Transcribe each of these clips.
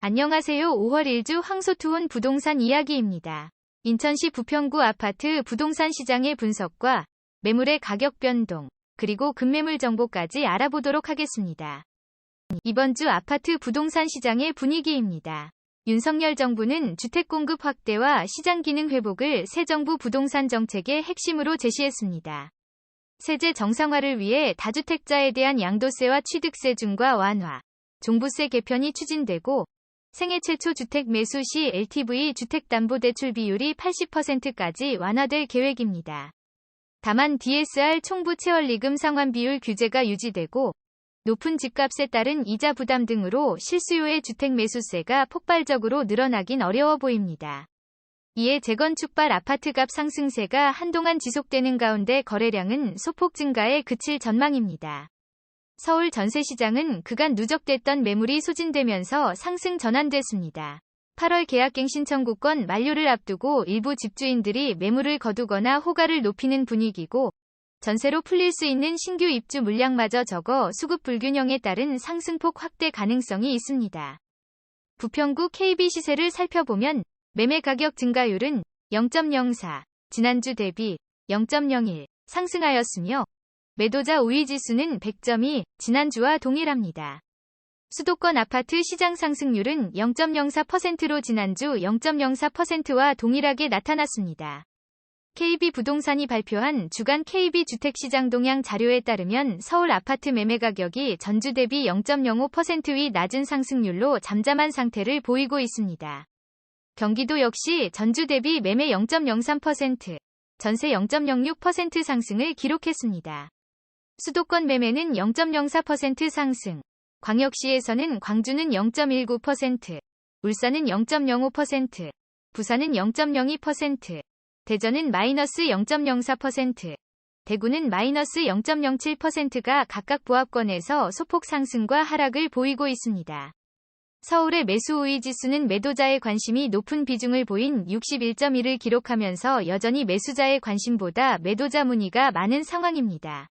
안녕하세요. 5월 1주 황소투혼 부동산 이야기입니다. 인천시 부평구 아파트 부동산 시장의 분석과 매물의 가격 변동, 그리고 급매물 정보까지 알아보도록 하겠습니다. 이번 주 아파트 부동산 시장의 분위기입니다. 윤석열 정부는 주택 공급 확대와 시장 기능 회복을 새 정부 부동산 정책의 핵심으로 제시했습니다. 세제 정상화를 위해 다주택자에 대한 양도세와 취득세 중과 완화, 종부세 개편이 추진되고 생애 최초 주택 매수 시 LTV 주택담보대출 비율이 80%까지 완화될 계획입니다. 다만 DSR 총부 채원리금 상환 비율 규제가 유지되고 높은 집값에 따른 이자 부담 등으로 실수요의 주택 매수세가 폭발적으로 늘어나긴 어려워 보입니다. 이에 재건축발 아파트값 상승세가 한동안 지속되는 가운데 거래량은 소폭 증가에 그칠 전망입니다. 서울 전세시장은 그간 누적됐던 매물이 소진되면서 상승 전환됐습니다. 8월 계약갱 신청구권 만료를 앞두고 일부 집주인들이 매물을 거두거나 호가를 높이는 분위기고 전세로 풀릴 수 있는 신규 입주 물량마저 적어 수급 불균형에 따른 상승폭 확대 가능성이 있습니다. 부평구 KB 시세를 살펴보면 매매 가격 증가율은 0.04, 지난주 대비 0.01 상승하였으며 매도자 우위 지수는 100점이 지난주와 동일합니다. 수도권 아파트 시장 상승률은 0.04%로 지난주 0.04%와 동일하게 나타났습니다. KB 부동산이 발표한 주간 KB 주택시장 동향 자료에 따르면 서울 아파트 매매 가격이 전주 대비 0.05%위 낮은 상승률로 잠잠한 상태를 보이고 있습니다. 경기도 역시 전주 대비 매매 0.03%, 전세 0.06% 상승을 기록했습니다. 수도권 매매는 0.04% 상승, 광역시에서는 광주는 0.19%, 울산은 0.05%, 부산은 0.02%, 대전은 마이너스 0.04%, 대구는 마이너스 0.07%가 각각 보합권에서 소폭 상승과 하락을 보이고 있습니다. 서울의 매수 우위 지수는 매도자의 관심이 높은 비중을 보인 61.1을 기록하면서 여전히 매수자의 관심보다 매도자 문의가 많은 상황입니다.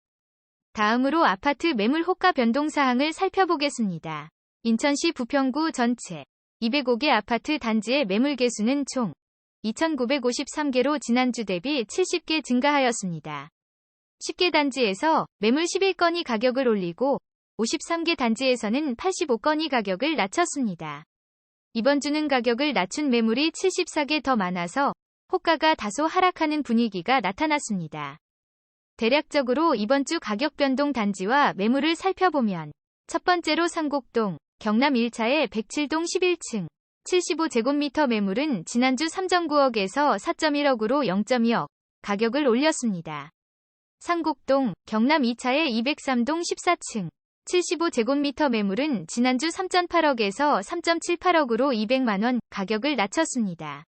다음으로 아파트 매물 호가 변동 사항을 살펴보겠습니다. 인천시 부평구 전체 205개 아파트 단지의 매물 개수는 총 2,953개로 지난주 대비 70개 증가하였습니다. 10개 단지에서 매물 11건이 가격을 올리고 53개 단지에서는 85건이 가격을 낮췄습니다. 이번 주는 가격을 낮춘 매물이 74개 더 많아서 호가가 다소 하락하는 분위기가 나타났습니다. 대략적으로 이번 주 가격 변동 단지와 매물을 살펴보면 첫 번째로 상곡동, 경남 1차의 107동 11층, 75제곱미터 매물은 지난주 3.9억에서 4.1억으로 0.2억 가격을 올렸습니다. 상곡동, 경남 2차의 203동 14층, 75제곱미터 매물은 지난주 3.8억에서 3.78억으로 200만원 가격을 낮췄습니다.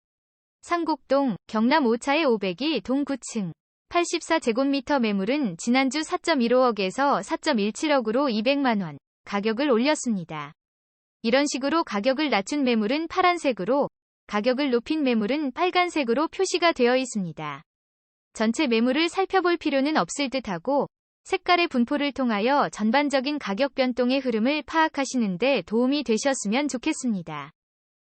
상곡동, 경남 5차의 500이 동 9층, 84제곱미터 매물은 지난주 4.15억에서 4.17억으로 200만원 가격을 올렸습니다. 이런 식으로 가격을 낮춘 매물은 파란색으로, 가격을 높인 매물은 빨간색으로 표시가 되어 있습니다. 전체 매물을 살펴볼 필요는 없을 듯하고 색깔의 분포를 통하여 전반적인 가격 변동의 흐름을 파악하시는데 도움이 되셨으면 좋겠습니다.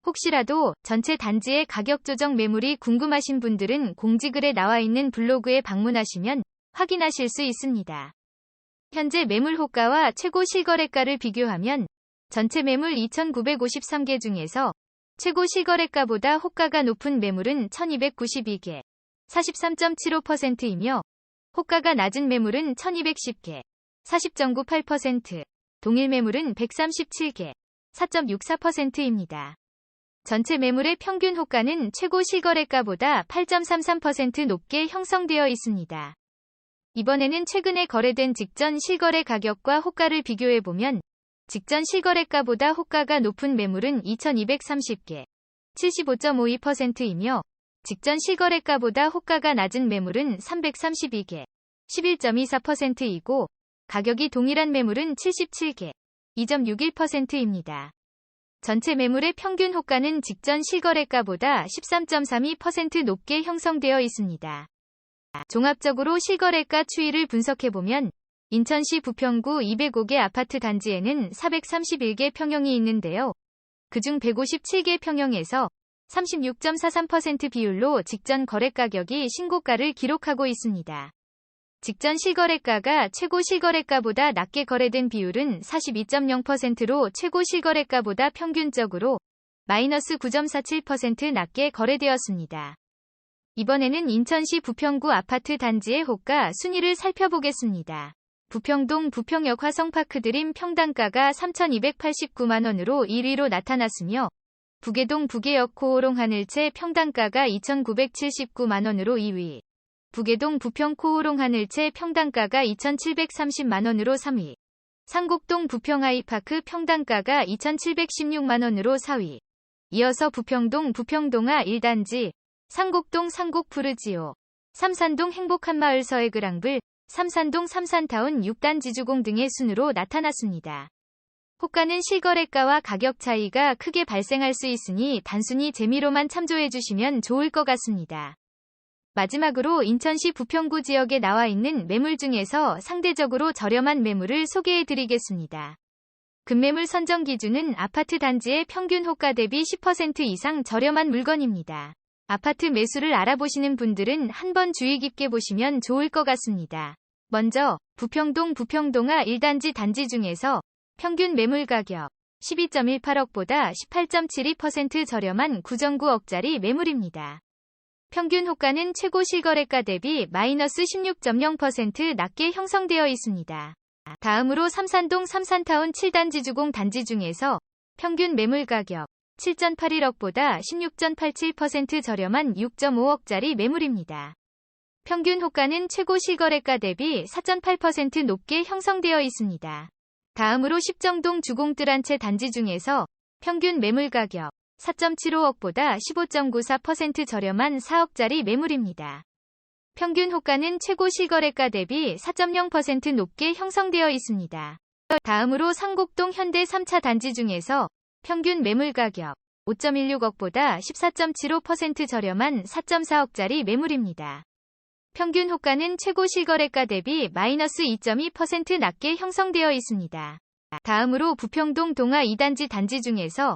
혹시라도 전체 단지의 가격 조정 매물이 궁금하신 분들은 공지글에 나와 있는 블로그에 방문하시면 확인하실 수 있습니다. 현재 매물 호가와 최고 실거래가를 비교하면 전체 매물 2,953개 중에서 최고 실거래가보다 호가가 높은 매물은 1,292개, 43.75%이며 호가가 낮은 매물은 1,210개, 40.98%, 동일 매물은 137개, 4.64%입니다. 전체 매물의 평균 호가는 최고 실거래가보다 8.33% 높게 형성되어 있습니다. 이번에는 최근에 거래된 직전 실거래 가격과 호가를 비교해보면 직전 실거래가보다 호가가 높은 매물은 2230개, 75.52%이며 직전 실거래가보다 호가가 낮은 매물은 332개, 11.24%이고 가격이 동일한 매물은 77개, 2.61%입니다. 전체 매물의 평균 호가는 직전 실거래가보다 13.32% 높게 형성되어 있습니다. 종합적으로 실거래가 추이를 분석해보면 인천시 부평구 205개 아파트 단지에는 431개 평형이 있는데요. 그중 157개 평형에서 36.43% 비율로 직전 거래 가격이 신고가를 기록하고 있습니다. 직전 실거래가가 최고 실거래가보다 낮게 거래된 비율은 42.0%로 최고 실거래가보다 평균적으로 마이너스 9.47% 낮게 거래되었습니다. 이번에는 인천시 부평구 아파트 단지의 호가 순위를 살펴보겠습니다. 부평동 부평역 화성파크 드림 평당가가 3,289만원으로 1위로 나타났으며 부계동 부계역 코오롱 하늘채 평당가가 2,979만원으로 2위, 부계동 부평 코오롱 하늘채 평당가가 2,730만원으로 3위, 상곡동 부평 아이파크 평당가가 2,716만원으로 4위, 이어서 부평동 부평동아 1단지, 상곡동 상곡 푸르지오, 삼산동 행복한 마을 서해그랑블, 삼산동 삼산타운 6단지 주공 등의 순으로 나타났습니다. 호가는 실거래가와 가격 차이가 크게 발생할 수 있으니 단순히 재미로만 참조해 주시면 좋을 것 같습니다. 마지막으로 인천시 부평구 지역에 나와 있는 매물 중에서 상대적으로 저렴한 매물을 소개해 드리겠습니다. 급매물 선정 기준은 아파트 단지의 평균 호가 대비 10% 이상 저렴한 물건입니다. 아파트 매수를 알아보시는 분들은 한번 주의 깊게 보시면 좋을 것 같습니다. 먼저 부평동 부평동아 1단지 단지 중에서 평균 매물 가격 12.18억보다 18.72% 저렴한 9.9억짜리 매물입니다. 평균 호가는 최고 실거래가 대비 마이너스 16.0% 낮게 형성되어 있습니다. 다음으로 삼산동 삼산타운 7단지 주공 단지 중에서 평균 매물 가격 7.81억보다 16.87% 저렴한 6.5억짜리 매물입니다. 평균 호가는 최고 실거래가 대비 4.8% 높게 형성되어 있습니다. 다음으로 십정동 주공뜰 한채 단지 중에서 평균 매물 가격 4.75억보다 15.94% 저렴한 4억짜리 매물입니다. 평균 호가는 최고 실거래가 대비 4.0% 높게 형성되어 있습니다. 다음으로 상곡동 현대 3차 단지 중에서 평균 매물 가격 5.16억보다 14.75% 저렴한 4.4억짜리 매물입니다. 평균 호가는 최고 실거래가 대비 마이너스 2.2% 낮게 형성되어 있습니다. 다음으로 부평동 동아 2단지 단지 중에서